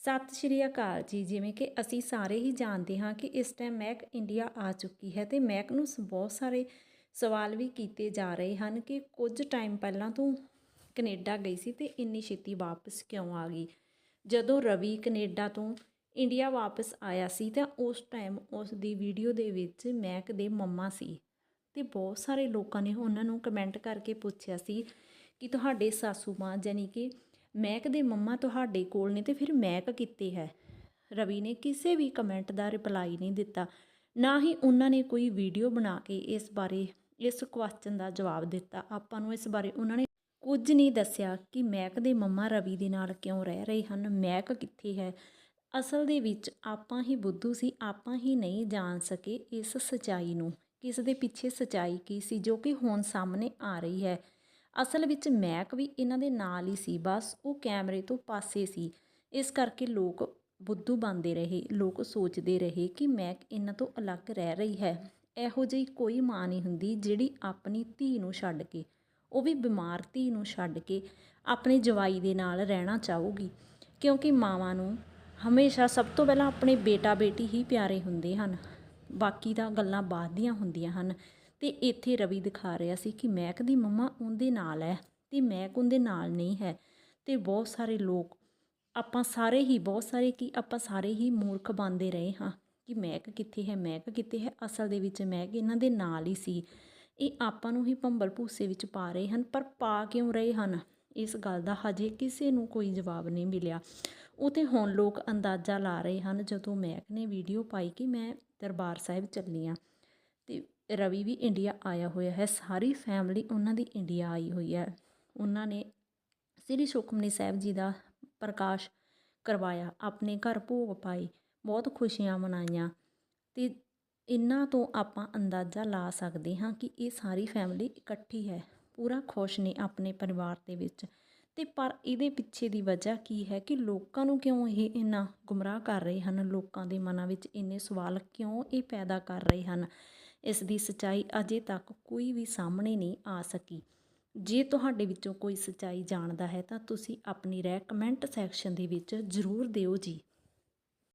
ਸਤਿ ਸ਼੍ਰੀ ਅਕਾਲ ਜੀ। ਜਿਵੇਂ ਕਿ ਅਸੀਂ ਸਾਰੇ ਹੀ ਜਾਣਦੇ ਹਾਂ ਕਿ ਇਸ ਟਾਈਮ ਮੈਕ ਇੰਡੀਆ ਆ ਚੁੱਕੀ ਹੈ ਤੇ ਮੈਕ ਨੂੰ ਸ- ਬਹੁਤ ਸਾਰੇ ਸਵਾਲ ਵੀ ਕੀਤੇ ਜਾ ਰਹੇ ਹਨ ਕਿ ਕੁਝ ਟਾਈਮ ਪਹਿਲਾਂ ਤੋਂ ਕੈਨੇਡਾ ਗਈ ਸੀ ਤੇ ਇੰਨੀ ਛੇਤੀ ਵਾਪਸ ਕਿਉਂ ਆ ਗਈ? ਜਦੋਂ ਰਵੀ ਕੈਨੇਡਾ ਤੋਂ ਇੰਡੀਆ ਵਾਪਸ ਆਇਆ ਸੀ ਤਾਂ ਉਸ ਟਾਈਮ ਉਸ ਦੀ ਵੀਡੀਓ ਦੇ ਵਿੱਚ ਮੈਕ ਦੇ ਮੰਮਾ ਸੀ ਤੇ ਬਹੁਤ ਸਾਰੇ ਲੋਕਾਂ ਨੇ ਉਹਨਾਂ ਨੂੰ ਕਮੈਂਟ ਕਰਕੇ ਪੁੱਛਿਆ ਸੀ ਕਿ ਤੁਹਾਡੇ ਸਾਸੂ ਮਾਂ ਜਾਨੀ ਕਿ ਮੈਕ ਦੇ ਮੰਮਾ ਤੁਹਾਡੇ ਕੋਲ ਨੇ ਤੇ ਫਿਰ ਮੈਕ ਕਿੱਥੇ ਹੈ? ਰਵੀ ਨੇ ਕਿਸੇ ਵੀ ਕਮੈਂਟ ਦਾ ਰਿਪਲਾਈ ਨਹੀਂ ਦਿੱਤਾ। ਨਾ ਹੀ ਉਹਨਾਂ ਨੇ ਕੋਈ ਵੀਡੀਓ ਬਣਾ ਕੇ ਇਸ ਬਾਰੇ, ਇਸ ਕੁਐਸਚਨ ਦਾ ਜਵਾਬ ਦਿੱਤਾ। ਆਪਾਂ ਨੂੰ ਇਸ ਬਾਰੇ ਉਹਨਾਂ ਨੇ ਕੁਝ ਨਹੀਂ ਦੱਸਿਆ ਕਿ ਮੈਕ ਦੇ ਮੰਮਾ ਰਵੀ ਦੇ ਨਾਲ ਕਿਉਂ ਰਹਿ ਰਹੇ ਹਨ ਮੈਕ ਕਿੱਥੇ ਹੈ? ਅਸਲ ਦੇ ਵਿੱਚ ਆਪਾਂ ਹੀ ਬੁੱਧੂ ਸੀ, ਆਪਾਂ ਹੀ ਨਹੀਂ ਜਾਣ ਸਕੇ ਇਸ ਸਚਾਈ ਨੂੰ। ਕਿਸ ਦੇ ਪਿੱਛੇ ਸਚਾਈ ਕੀ ਸੀ, ਜੋ ਕਿ ਹੁਣ ਸਾਹਮਣੇ ਆ ਰਹੀ ਹੈ। ਅਸਲ ਵਿੱਚ ਮੈਕ ਵੀ ਇਹਨਾਂ ਦੇ ਨਾਲ ਹੀ ਸੀ, ਬਸ ਉਹ ਕੈਮਰੇ ਤੋਂ ਪਾਸੇ ਸੀ। ਇਸ ਕਰਕੇ ਲੋਕ ਬੁੱਧੂ ਬਣਦੇ ਰਹੇ, ਲੋਕ ਸੋਚਦੇ ਰਹੇ ਕਿ ਮੈਕ ਇਹਨਾਂ ਤੋਂ ਅਲੱਗ ਰਹਿ ਰਹੀ ਹੈ। ਇਹੋ ਜਿਹੀ ਕੋਈ ਮਾਂ ਨਹੀਂ ਹੁੰਦੀ ਜਿਹੜੀ ਆਪਣੀ ਧੀ ਨੂੰ ਛੱਡ ਕੇ, ਉਹ ਵੀ ਬਿਮਾਰ ਧੀ ਨੂੰ ਛੱਡ ਕੇ ਆਪਣੇ ਜਵਾਈ ਦੇ ਨਾਲ ਰਹਿਣਾ ਚਾਹੂਗੀ। ਕਿਉਂਕਿ ਮਾਵਾਂ ਨੂੰ ਹਮੇਸ਼ਾ ਸਭ ਤੋਂ ਪਹਿਲਾਂ ਆਪਣੇ ਬੇਟਾ ਬੇਟੀ ਹੀ ਪਿਆਰੇ ਹੁੰਦੇ ਹਨ। ਬਾਕੀ ਤਾਂ ਗੱਲਾਂ ਬਾਅਦ ਦੀਆਂ ਹੁੰਦੀਆਂ ਹਨ। ਤੇ ਇੱਥੇ ਰਵੀ ਦਿਖਾ ਰਿਹਾ ਸੀ ਕਿ ਮਹਿਕ ਦੀ ਮੰਮਾ ਉਹਦੇ ਨਾਲ ਹੈ ਤੇ ਮਹਿਕ ਉਹਦੇ ਨਾਲ ਨਹੀਂ ਹੈ ਤੇ ਬਹੁਤ ਸਾਰੇ ਲੋਕ, ਆਪਾਂ ਸਾਰੇ ਹੀ, ਬਹੁਤ ਸਾਰੇ ਕੀ ਆਪਾਂ ਸਾਰੇ ਹੀ ਮੂਰਖ ਬਣਦੇ ਰਹੇ ਹਾਂ ਕਿ ਮਹਿਕ ਕਿੱਥੇ ਹੈ, ਮਹਿਕ ਕਿੱਥੇ ਹੈ, ਅਸਲ ਦੇ ਵਿੱਚ ਮਹਿਕ ਇਹਨਾਂ ਦੇ ਨਾਲ ਹੀ ਸੀ। ਇਹ ਆਪਾਂ ਨੂੰ ਹੀ ਭੰਬਲ ਭੂਸੇ ਵਿੱਚ ਪਾ ਰਹੇ ਹਨ, ਪਰ ਪਾ ਕਿਉਂ ਰਹੇ ਹਨ? ਇਸ ਗੱਲ ਦਾ ਹਜੇ ਕਿਸੇ ਨੂੰ ਕੋਈ ਜਵਾਬ ਨਹੀਂ ਮਿਲਿਆ। ਉਹ ਹੁਣ ਲੋਕ ਅੰਦਾਜ਼ਾ ਲਾ ਰਹੇ ਹਨ, ਜਦੋਂ ਮਹਿਕ ਨੇ ਵੀਡੀਓ ਪਾਈ ਕਿ ਮੈਂ ਦਰਬਾਰ ਸਾਹਿਬ ਚੱਲੀ ਹਾਂ ਤੇ ਰਵੀ ਵੀ ਇੰਡੀਆ ਆਇਆ ਹੋਇਆ ਹੈ। ਸਾਰੀ ਫੈਮਿਲੀ ਉਹਨਾਂ ਦੀ ਇੰਡੀਆ ਆਈ ਹੋਈ ਹੈ। ਉਹਨਾਂ ਨੇ ਸ੍ਰੀ ਸੁਖਮਨੀ ਸਾਹਿਬ ਜੀ ਦਾ ਪ੍ਰਕਾਸ਼ ਕਰਵਾਇਆ, ਆਪਣੇ ਘਰ ਭੋਗ ਪਾਈ ਬਹੁਤ ਖੁਸ਼ੀਆਂ ਮਨਾਈਆਂ ਤੇ ਇਹਨਾਂ ਤੋਂ ਆਪਾਂ ਅੰਦਾਜ਼ਾ ਲਾ ਸਕਦੇ ਹਾਂ ਕਿ ਇਹ ਸਾਰੀ ਫੈਮਿਲੀ ਇਕੱਠੀ ਹੈ। ਪੂਰਾ ਖੁਸ਼ ਨੇ ਆਪਣੇ ਪਰਿਵਾਰ ਦੇ ਵਿੱਚ। ਤੇ ਪਰ ਇਹਦੇ ਪਿੱਛੇ ਦੀ ਵਜ੍ਹਾ ਕੀ ਹੈ ਕਿ ਲੋਕਾਂ ਨੂੰ ਕਿਉਂ ਇਹ ਇੰਨਾ ਗੁੰਮਰਾਹ ਕਰ ਰਹੇ ਹਨ? ਲੋਕਾਂ ਦੇ ਮਨਾਂ ਵਿੱਚ ਇੰਨੇ ਸਵਾਲ ਕਿਉਂ ਇਹ ਪੈਦਾ ਕਰ ਰਹੇ ਹਨ? ਇਸ ਦੀ ਸਚਾਈ ਅਜੇ ਤੱਕ ਕੋਈ ਵੀ ਸਾਹਮਣੇ ਨਹੀਂ ਆ ਸਕੀ। ਜੇ ਤੁਹਾਡੇ ਵਿੱਚੋਂ ਕੋਈ ਸਚਾਈ ਜਾਣਦਾ ਹੈ ਤਾਂ ਤੁਸੀਂ ਆਪਣੀ ਰਾਏ ਕਮੈਂਟ ਸੈਕਸ਼ਨ ਦੇ ਵਿੱਚ ਜ਼ਰੂਰ ਦਿਓ ਜੀ।